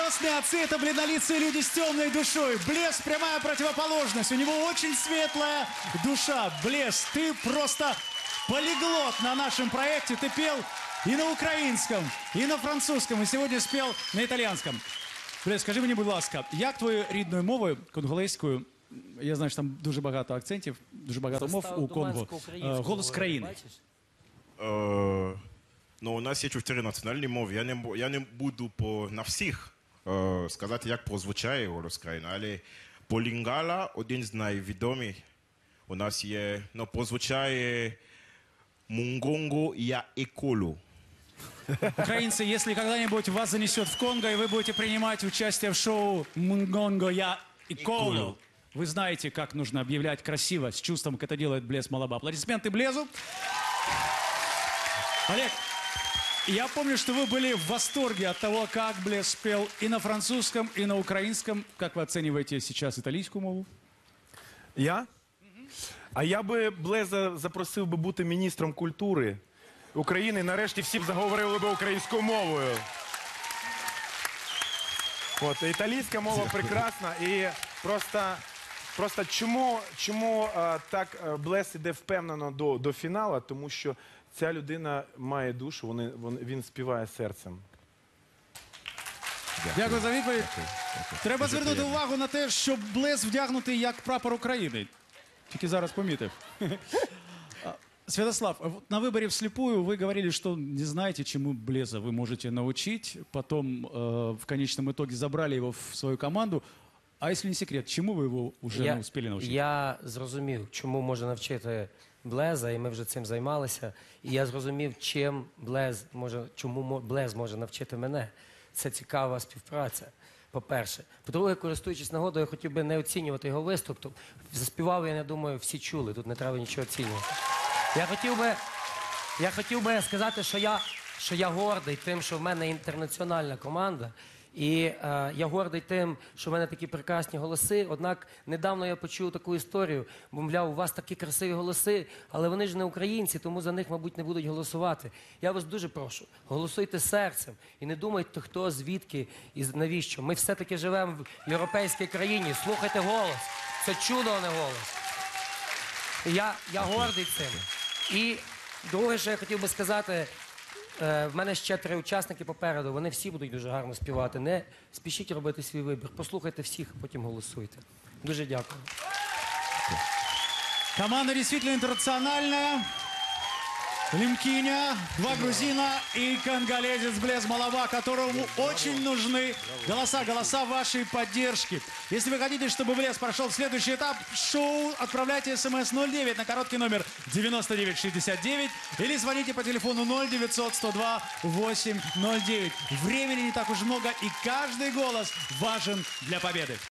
Крестные отцы – это бледнолицые люди с темной душой. Блес – прямая противоположность. У него очень светлая душа. Блес, ты просто полиглот на нашем проекте. Ты пел и на українському, і на французькому, і сьогодні спів на італійському. Блес, скажи мені, будь ласка, як твоєю рідною мовою, конголезькою, я знаю, що там дуже багато акцентів, дуже багато мов у Конго. е, Голос країни. Е, ну, у нас є чотири національні мови. Я не, бу- я не буду по, на всіх е, сказати, як прозвучає голос країни, але по лінгала один з найвідомих у нас є, ну, прозвучає Мунгонго я еколу. Украинцы, если когда-нибудь вас занесет в Конго, и вы будете принимать участие в шоу «Мунгонго я и Колу», вы знаете, как нужно объявлять красиво, с чувством, как это делает Блес Малаба. Аплодисменты Блезу. Олег, я помню, что вы были в восторге от того, как Блес спел и на французском, и на украинском. Как вы оцениваете сейчас итальянскую мову? Я? А я би Блеза запросив би бути міністром культури України. Нарешті всі б заговорили би українською мовою. От, італійська мова прекрасна і просто. Просто чому, чому е, так е, Блес іде впевнено до, до фіналу? Тому що ця людина має душу, вони, вони, він співає серцем. Дякую за відповідь. Треба звернути увагу на те, що Блес вдягнутий як прапор України. Тільки зараз помітив. А, Святослав, а вот на выборе вслепую вы говорили, что не знаете, чему Блеза вы можете научить. Потом э, в конечном итоге забрали его в свою команду. А если не секрет, чему вы его уже я, не успели научить? Я зрозумів, чому може навчити Блеза, і ми вже цим займалися. І я зрозумів, чим Блез може, чому Блез може навчити мене. Це цікава співпраця. По-перше. По-друге, користуючись нагодою, я хотів би не оцінювати його виступ. Тобто, Заспівав, я не думаю, всі чули. Тут не треба нічого оцінювати. Я хотів би, я хотів би сказати, що я, що я гордий тим, що в мене інтернаціональна команда. І е, я гордий тим, що в мене такі прекрасні голоси. Однак недавно я почув таку історію, бо мовляв, у вас такі красиві голоси, але вони ж не українці, тому за них, мабуть, не будуть голосувати. Я вас дуже прошу, голосуйте серцем і не думайте, хто звідки і навіщо. Ми все-таки живемо в європейській країні. Слухайте голос. Це чудо, а не голос. Я, я гордий цим. І друге, що я хотів би сказати, е, в мене ще три учасники попереду. Вони всі будуть дуже гарно співати. Не спішіть робити свій вибір. Послухайте всіх, а потім голосуйте. Дуже дякую. Команда действительно интернациональная. Лимкиня, два грузина и конголезец Блез Малава, которому очень нужны голоса, голоса вашей поддержки. Если вы хотите, чтобы Блез прошел в следующий этап шоу, отправляйте смс 09 на короткий номер 9969 или звоните по телефону 0900 102 809. Времени не так уж много и каждый голос важен для победы.